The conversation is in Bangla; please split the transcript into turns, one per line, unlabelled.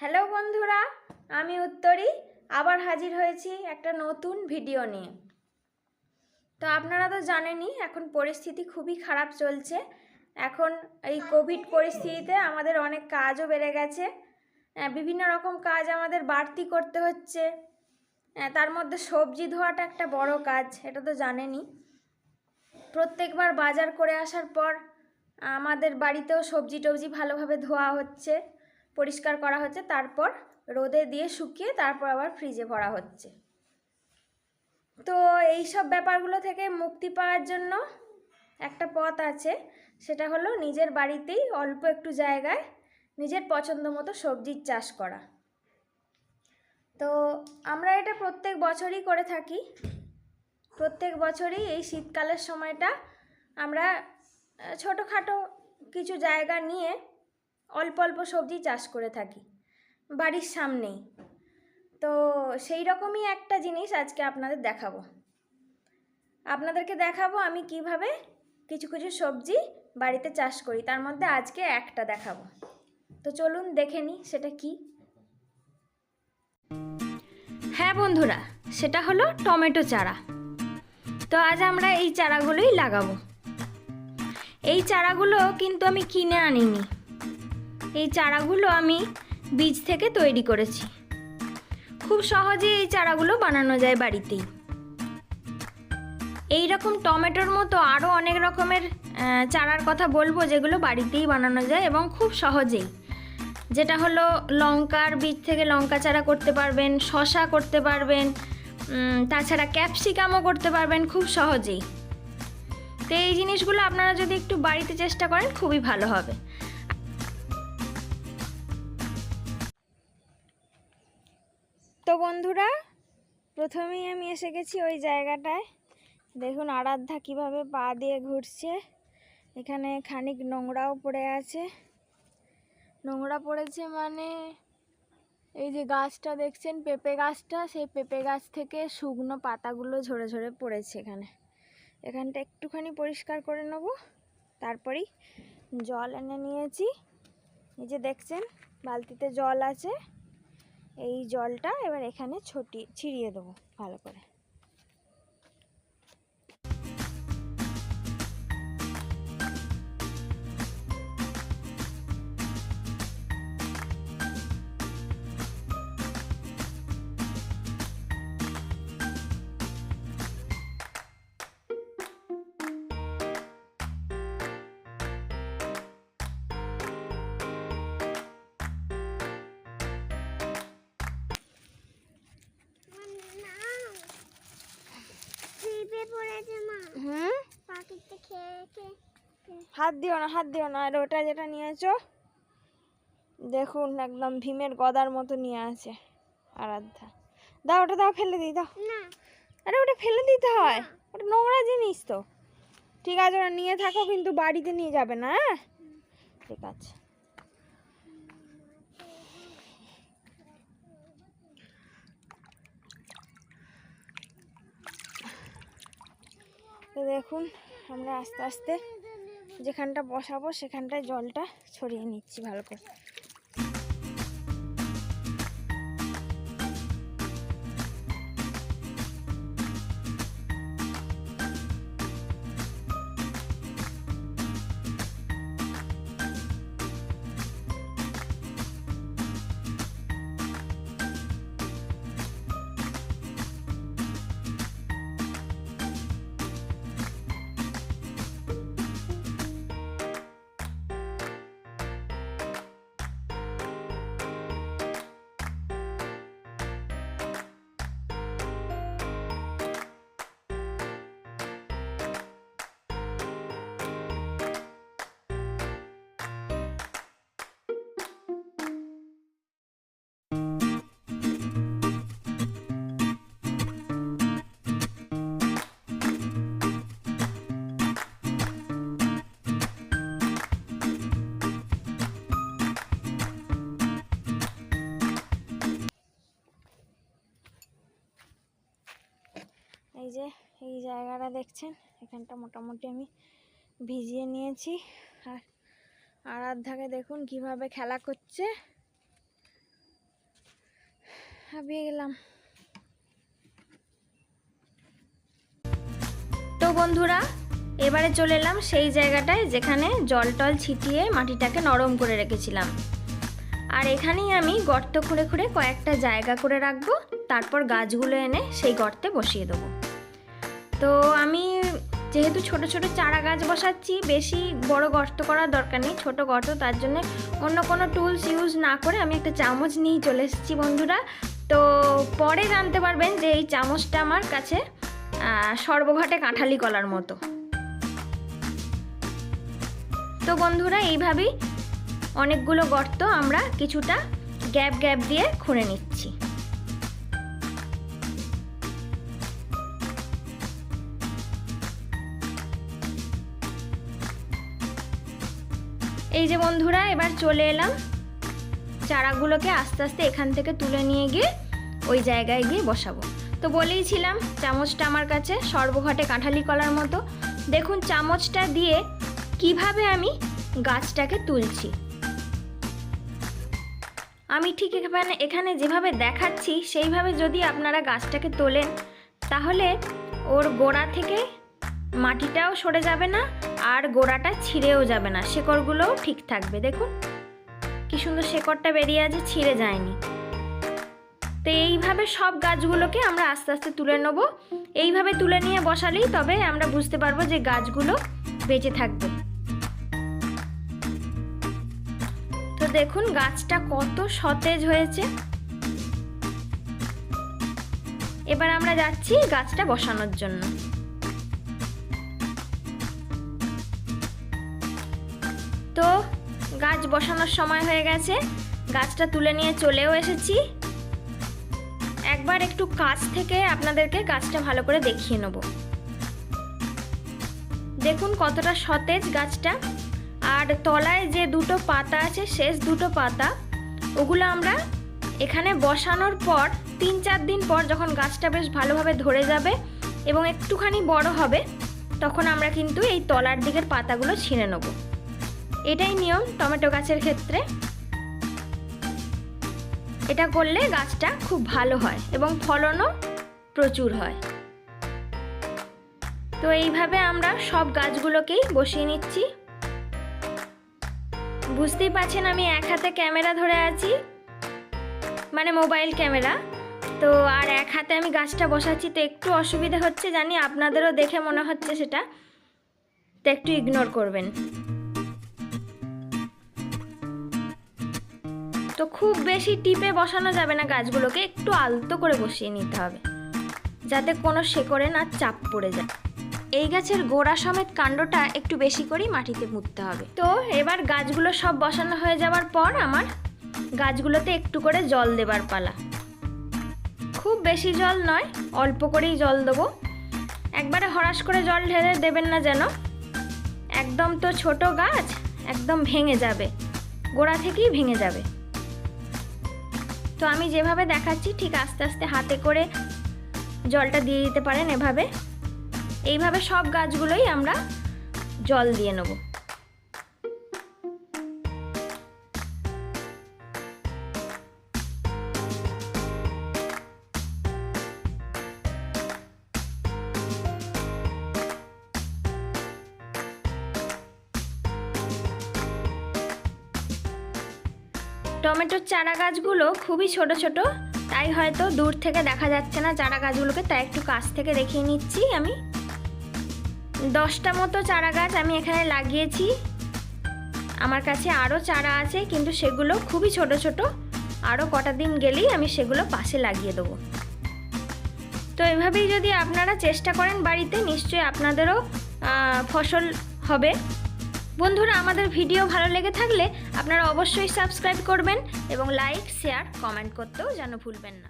হ্যালো বন্ধুরা, আমি উত্তরী। আবার হাজির হয়েছি একটা নতুন ভিডিও নিয়ে। তো আপনারা তো জানেনই, এখন পরিস্থিতি খুবই খারাপ চলছে। এখন এই কোভিড পরিস্থিতিতে আমাদের অনেক কাজও বেড়ে গেছে। বিভিন্ন রকম কাজ আমাদের বাড়তি করতে হচ্ছে। তার মধ্যে সবজি ধোয়াটা একটা বড় কাজ এটা তো জানেনই। প্রত্যেকবার বাজার করে আসার পর আমাদের বাড়িতেও সবজি টবজি ভালোভাবে ধোয়া হচ্ছে। পরিষ্কার করা হচ্ছে, তারপর রোদে দিয়ে শুকিয়ে তারপর আবার ফ্রিজে ভরা হচ্ছে। তো এই সব ব্যাপারগুলো থেকে মুক্তি পাওয়ার জন্য একটা পথ আছে, সেটা হলো নিজের বাড়িতেই অল্প একটু জায়গায় নিজের পছন্দ মতো সবজির চাষ করা। তো আমরা এটা প্রত্যেক বছরই করে থাকি। প্রত্যেক বছরই এই শীতকালের সময়টা আমরা ছোটোখাটো কিছু জায়গা নিয়ে অল্প অল্প সবজি চাষ করে থাকি। বাড়ির সামনেই। তো সেই রকমই একটা জিনিস আজকে আপনাদের দেখাবো। আপনাদেরকে দেখাবো আমি কীভাবে কিছু কিছু সবজি বাড়িতে চাষ করি। তার মধ্যে আজকে একটা দেখাবো। তো চলুন দেখে নিই সেটা কি। হ্যাঁ বন্ধুরা, সেটা হলো টমেটো চারা। তো আজ আমরা এই চারাগুলোই লাগাবো। এই চারাগুলো কিন্তু আমি কিনে আনিনি। এই চারাগুলো আমি বীজ থেকে তৈরি করেছি। খুব সহজে এই চারাগুলো বানানো যায় বাড়িতেই। এই রকম টমেটোর মতো আরও অনেক রকমের চারার কথা বলব যেগুলো বাড়িতেই বানানো যায় এবং খুব সহজেই। যেটা হলো লঙ্কার বীজ থেকে লঙ্কা চারা করতে পারবেন শশা করতে পারবেন তাছাড়া ক্যাপসিকামও করতে পারবেন খুব সহজেই। তো এই জিনিসগুলো আপনারা যদি একটু বাড়িতে চেষ্টা করেন খুবই ভালো হবে। বন্ধুরা, প্রথমেই আমি এসে গেছি ওই জায়গাটায়। দেখুন আরাধ্যা কীভাবে পা দিয়ে ঘুরছে। এখানে খানিক নোংরাও পড়ে আছে। নোংরা পড়েছে মানে এই যে গাছটা দেখছেন, পেঁপে গাছটা, সেই পেঁপে গাছ থেকে শুকনো পাতাগুলো ঝরে ঝরে পড়েছে এখানে। এখানটা একটুখানি পরিষ্কার করে নেব। তারপরেই জল এনে নিয়েছি। এই যে দেখছেন, বালতিতে জল আছে। এই জলটা এবার এখানে ছটি ছিড়িয়ে দেবো ভালো করে। হাত দিও না হাত দিও না। আর ওটা যেটা নিয়েছো দেখুন একদম ভীমের গদার মতো নিয়ে আছে আরাধ্যা। দাও ওটা দাও ফেলে দিই দাও।
না।
আরে ওটা ফেলে দিতে হয়? ওটা নোংরা জিনিস তো। ঠিক আছে ওটা নিয়ে থাকো কিন্তু বাড়িতে নিয়ে যাবে না হ্যাঁ? ঠিক আছে। তো দেখুন আমরা আস্তে আস্তে যেখানটা বসাবো সেখানটায় জলটা ছড়িয়ে নিচ্ছি ভালো করে। এই যে, এই জায়গাটা দেখছেন? এখানটা মোটামুটি আমি ভিজিয়ে নিয়েছি। আর আরাধ্যাকে দেখুন কীভাবে খেলা করছে। হাবিয়ে গেলাম। তো বন্ধুরা, এবারে চলে এলাম সেই জায়গাটায় যেখানে জল টল ছিটিয়ে মাটিটাকে নরম করে রেখেছিলাম। আর এখানেই আমি গর্ত খুঁড়ে খুঁড়ে কয়েকটা জায়গা করে রাখব। তারপর গাছগুলো এনে সেই গর্তে বসিয়ে দেবো। তো আমি যেহেতু ছোট ছোট চারা গাছ বসাচ্ছি, বেশি বড় গর্ত করার দরকার নেই, ছোট গর্ত, তার জন্য অন্য কোনো টুলস ইউজ না করে আমি একটা চামচ নিয়ে চলে এসেছি বন্ধুরা। তো পরে জানতে পারবেন যে এই চামচটা আমার কাছে সর্বঘাটে কাঁঠালি কলার মতো। তো বন্ধুরা, এইভাবেই অনেকগুলো গর্ত আমরা কিছুটা গ্যাপ গ্যাপ দিয়ে খুঁড়ে নিচ্ছি। এই যে বন্ধুরা, এবার চলে এলাম চারাগুলোকে আস্তে আস্তে এখান থেকে তুলে নিয়ে গিয়ে ওই জায়গায় গিয়ে বসাবো। তো বলেইছিলাম চামচটা আমার কাছে, সর্বঘটে কাঁঠালি কলার মতো। দেখুন, চামচটা দিয়ে কীভাবে আমি গাছটাকে তুলছি। আমি ঠিক এখানে এখানে যেভাবে দেখাচ্ছি, সেইভাবে যদি আপনারা গাছটাকে তোলেন, তাহলে ওর গোড়া থেকে মাটিটাও সরে যাবে না, আর গোড়াটা ছিঁড়েও যাবে না। শেকড়গুলোও ঠিক থাকবে, দেখুন। কি সুন্দর শেকড়টা বেরিয়ে আছে, ছিঁড়ে যায়নি। তো এইভাবে সব গাছগুলোকে আমরা আস্তে আস্তে তুলে নেব। এইভাবে তুলে নিয়ে বসালেই তবে আমরা বুঝতে পারব যে গাছগুলো বেঁচে থাকবে। তো দেখুন, গাছটা কত সতেজ হয়েছে। এবার আমরা যাচ্ছি গাছটা বসানোর জন্য। তো গাছ বসানোর সময় হয়ে গেছে। গাছটা তুলে নিয়ে চলেও এসেছি। একবার একটু কাছ থেকে আপনাদেরকে গাছটা ভালো করে দেখিয়ে নেব। দেখুন কতটা সতেজ গাছটা। আর তলায় যে দুটো পাতা আছে, শেষ দুটো পাতা, ওগুলো আমরা এখানে বসানোর পর তিন চার দিন পর যখন গাছটা বেশ ভালোভাবে ধরে যাবে এবং একটুখানি বড় হবে, তখন আমরা কিন্তু এই তলার দিকের পাতাগুলো ছিঁড়ে নেব। এটাই নিয়ম টমেটো গাছের ক্ষেত্রে। এটা করলে গাছটা খুব ভালো হয় এবং ফলনও প্রচুর হয়। তো এইভাবে আমরা সব গাছগুলোকেই বসিয়ে নিচ্ছি। বুঝতেই পারছেন আমি এক হাতে ক্যামেরা ধরে আছি মানে মোবাইল ক্যামেরা। তো আর এক হাতে আমি গাছটা বসাচ্ছি, তো একটু অসুবিধা হচ্ছে জানি, আপনাদেরও দেখে মনে হচ্ছে সেটা। তো একটু ইগনোর করবেন। তো খুব বেশি টিপে বসানো যাবে না গাছগুলোকে, একটু আলতো করে বসিয়ে নিতে হবে। যাতে কোনো শেকড়ে না চাপ পড়ে যায়। এই গাছের গোড়া সমেত কাণ্ডটা একটু বেশি করেই মাটিতে পুঁততে হবে। তো এবার গাছগুলো সব বসানো হয়ে যাওয়ার পর আমার গাছগুলোতে একটু করে জল দেবার পালা। খুব বেশি জল নয়, অল্প করেই জল দেবো। একবারে হরাস করে জল ঢেলে দেবেন না যেন। একদম তো ছোট গাছ, একদম ভেঙে যাবে। গোড়া থেকেই ভেঙে যাবে। তো আমি যেভাবে দেখাচ্ছি, ঠিক আস্তে আস্তে হাতে করে জলটা দিয়ে দিতে পারেন এভাবে। এইভাবে সব গাছগুলোই আমরা জল দিয়ে নেব। টমেটোর চারা গাছগুলো খুবই ছোট ছোট, তাই হয়তো দূর থেকে দেখা যাচ্ছে না। চারা গাছগুলোকে তাই একটু কাছ থেকে দেখিয়ে নিচ্ছি আমি। দশটা মতো চারা গাছ আমি এখানে লাগিয়েছি। আমার কাছে আরও চারা আছে, কিন্তু সেগুলো খুবই ছোট ছোট। আরও কটা দিন গেলেই আমি সেগুলো পাশে লাগিয়ে দেবো। তো এভাবেই যদি আপনারা চেষ্টা করেন বাড়িতে, নিশ্চয়ই আপনাদেরও ফসল হবে। বন্ধুরা, আমাদের ভিডিও ভালো লেগে থাকলে আপনারা অবশ্যই সাবস্ক্রাইব করবেন এবং লাইক, শেয়ার, কমেন্ট করতেও যেন ভুলবেন না।